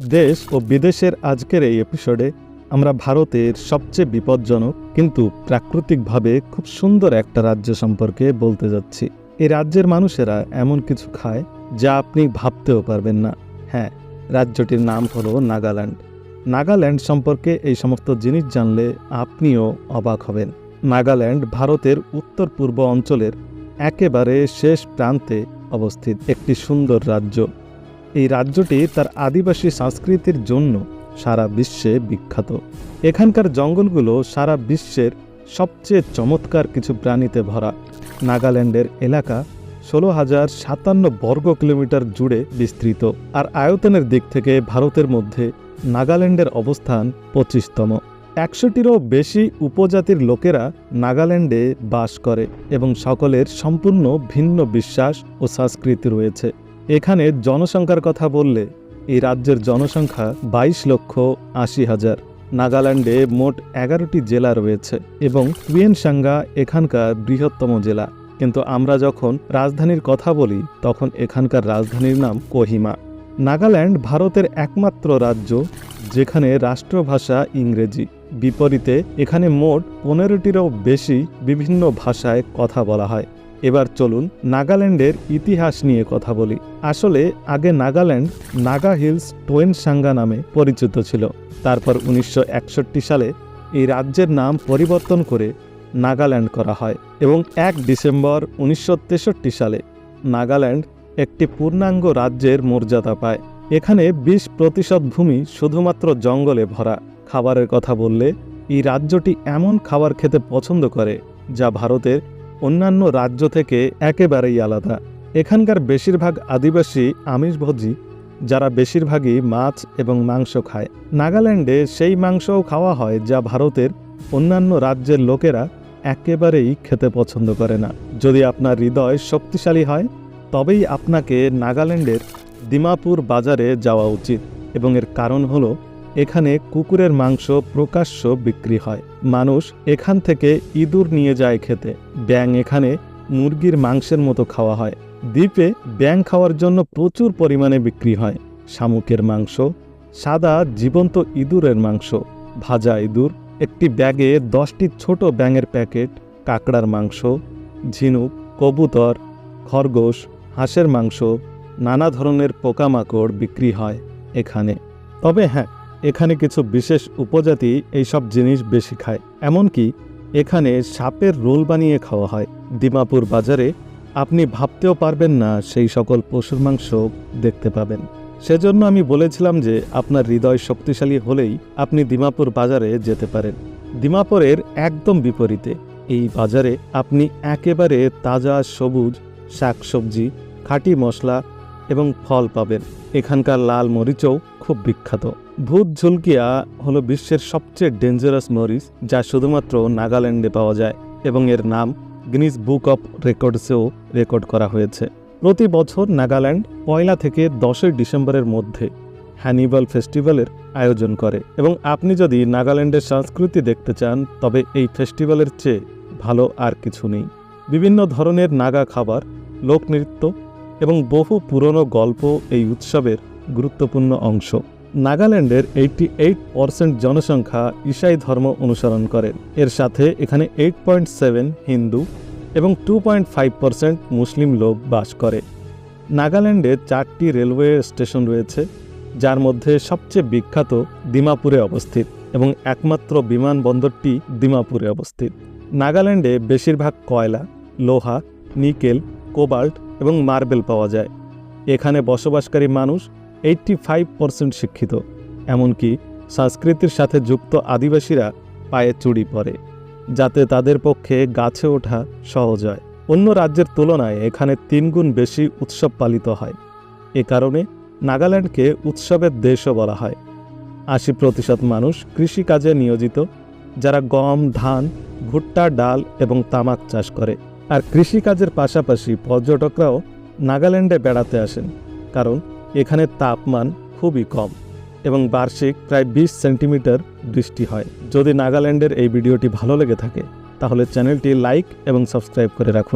দেশ ও বিদেশের আজকের এই এপিসোডে আমরা ভারতের সবচেয়ে বিপজ্জনক কিন্তু প্রাকৃতিকভাবে খুব সুন্দর একটা রাজ্য সম্পর্কে বলতে যাচ্ছি। এই রাজ্যের মানুষেরা এমন কিছু খায় যা আপনি ভাবতেও পারবেন না। হ্যাঁ রাজ্যটির নাম হলো নাগাল্যান্ড। নাগাল্যান্ড সম্পর্কে এই সমস্ত জিনিস জানলে আপনিও অবাক হবেন। নাগাল্যান্ড ভারতের উত্তর পূর্ব অঞ্চলের একেবারে শেষ প্রান্তে অবস্থিত একটি সুন্দর রাজ্য। এই রাজ্যটি তার আদিবাসী সংস্কৃতির জন্য সারা বিশ্বে বিখ্যাত। এখানকার জঙ্গলগুলো সারা বিশ্বের সবচেয়ে চমৎকার কিছু প্রাণীতে ভরা। নাগাল্যান্ডের এলাকা ষোলো হাজার সাতান্ন বর্গ কিলোমিটার জুড়ে বিস্তৃত। আর আয়তনের দিক থেকে ভারতের মধ্যে নাগাল্যান্ডের অবস্থান পঁচিশতম। একশোটিরও বেশি উপজাতির লোকেরা নাগাল্যান্ডে বাস করে এবং সকলের সম্পূর্ণ ভিন্ন বিশ্বাস ও সংস্কৃতি রয়েছে। এখানে জনসংখ্যার কথা বললে এই রাজ্যের জনসংখ্যা বাইশ লক্ষ আশি হাজার। নাগাল্যান্ডে মোট এগারোটি জেলা রয়েছে এবং টুয়েনসাঙ্গা এখানকার বৃহত্তম জেলা। কিন্তু আমরা যখন রাজধানীর কথা বলি, তখন এখানকার রাজধানীর নাম কোহিমা। নাগাল্যান্ড ভারতের একমাত্র রাজ্য, যেখানে রাষ্ট্রভাষা ইংরেজি। বিপরীতে এখানে মোট পনেরোটিরও বেশি বিভিন্ন ভাষায় কথা বলা হয়। এবার চলুন নাগাল্যান্ডের ইতিহাস নিয়ে কথা বলি। আসলে আগে নাগাল্যান্ড নাগা হিলস টোয়েন সাঙ্গা নামে পরিচিত ছিল। তারপর উনিশশো একষট্টি সালে এই রাজ্যের নাম পরিবর্তন করে নাগাল্যান্ড করা হয় এবং এক ডিসেম্বর উনিশশো তেষট্টি সালে নাগাল্যান্ড একটি পূর্ণাঙ্গ রাজ্যের মর্যাদা পায়। এখানে বিশ প্রতিশত ভূমি শুধুমাত্র জঙ্গলে ভরা। খাবারের কথা বললে এই রাজ্যটি এমন খাবার খেতে পছন্দ করে যা ভারতের অন্যান্য রাজ্য থেকে একেবারেই আলাদা। এখানকার বেশিরভাগ আদিবাসী আমিষভোজী যারা বেশিরভাগই মাছ এবং মাংস খায়। নাগাল্যান্ডে সেই মাংসও খাওয়া হয় যা ভারতের অন্যান্য রাজ্যের লোকেরা একেবারেই খেতে পছন্দ করে না। যদি আপনার হৃদয় শক্তিশালী হয়, তবেই আপনাকে নাগাল্যান্ডের দিমাপুর বাজারে যাওয়া উচিত। এবং এর কারণ হলো এখানে কুকুরের মাংস প্রকাশ্য বিক্রি হয়। মানুষ এখান থেকে ইঁদুর নিয়ে যায় খেতে। ব্যাং এখানে মুরগির মাংসের মতো খাওয়া হয়। দ্বীপে ব্যাং খাওয়ার জন্য প্রচুর পরিমাণে বিক্রি হয়। শামুকের মাংস, সাদা জীবন্ত ইঁদুরের মাংস, ভাজা ইঁদুর, একটি ব্যাগে দশটি ছোট ব্যাঙের প্যাকেট, কাঁকড়ার মাংস, ঝিনুক, কবুতর, খরগোশ, হাঁসের মাংস, নানা ধরনের পোকামাকড় বিক্রি হয় এখানে। তবে হ্যাঁ এখানে কিছু বিশেষ উপজাতি এইসব জিনিস বেশি খায়। এমনকি এখানে সাপের রোল বানিয়ে খাওয়া হয়। দিমাপুর বাজারে আপনি ভাবতেও পারবেন না সেই সকল পশুর মাংস দেখতে পাবেন। সেজন্য আমি বলেছিলাম যে আপনার হৃদয় শক্তিশালী হলেই আপনি দিমাপুর বাজারে যেতে পারেন। দিমাপুরের একদম বিপরীতে এই বাজারে আপনি একেবারে তাজা সবুজ শাকসবজি, খাঁটি মশলা এবং ফল পাবেন। এখানকার লাল মরিচও খুব বিখ্যাত। ভূত ঝুলকিয়া হলো বিশ্বের সবচেয়ে ডেঞ্জারাস মরিচ যা শুধুমাত্র নাগাল্যান্ডে পাওয়া যায় এবং এর নাম গিনিস বুক অফ রেকর্ডসেও রেকর্ড করা হয়েছে। প্রতি বছর নাগাল্যান্ড পয়লা থেকে দশই ডিসেম্বরের মধ্যে হ্যানিভাল ফেস্টিভ্যালের আয়োজন করে এবং আপনি যদি নাগাল্যান্ডের সংস্কৃতি দেখতে চান, তবে এই ফেস্টিভ্যালের চেয়ে ভালো আর কিছু নেই। বিভিন্ন ধরনের নাগা খাবার লোকনৃত্য এবং বহু পুরনো গল্প এই উৎসবের গুরুত্বপূর্ণ অংশ। নাগাল্যান্ডের এইটটি এইট পারসেন্ট জনসংখ্যা ঈসাই ধর্ম অনুসরণ করেন এর সাথে এখানে এইট পয়েন্ট সেভেন হিন্দু এবং two point five percent Muslim লোক বাস করে। নাগাল্যান্ডে চারটি রেলওয়ে স্টেশন রয়েছে, যার মধ্যে সবচেয়ে বিখ্যাত দিমাপুরে অবস্থিত এবং একমাত্র বিমানবন্দরটি দিমাপুরে অবস্থিত। নাগাল্যান্ডে বেশিরভাগ কয়লা, লোহা, নিকেল, কোবাল্ট এবং মার্বেল পাওয়া যায়। এখানে বসবাসকারী মানুষ এইটটি ফাইভ পার্সেন্ট শিক্ষিত, এমনকি সংস্কৃতির সাথে যুক্ত আদিবাসীরা পায়ে চুড়ি পরে, যাতে তাদের পক্ষে গাছে ওঠা সহজ হয়। অন্য রাজ্যের তুলনায় এখানে তিনগুণ বেশি উৎসব পালিত হয়। এ কারণে নাগাল্যান্ডকে উৎসবের দেশও বলা হয়। আশি প্রতিশত মানুষ কৃষিকাজে নিয়োজিত, যারা গম, ধান, ভুট্টা, ডাল এবং তামাক চাষ করে। আর কৃষিকাজের পাশাপাশি পর্যটকরাও নাগাল্যান্ডে বেড়াতে আসেন, কারণ এখানে তাপমান খুবই কম এবং বার্ষিক প্রায় বিশ সেন্টিমিটার বৃষ্টি হয়। যদি নাগাল্যান্ডের এই ভিডিওটি ভালো লেগে থাকে, তাহলে চ্যানেলটি লাইক এবং সাবস্ক্রাইব করে রাখুন।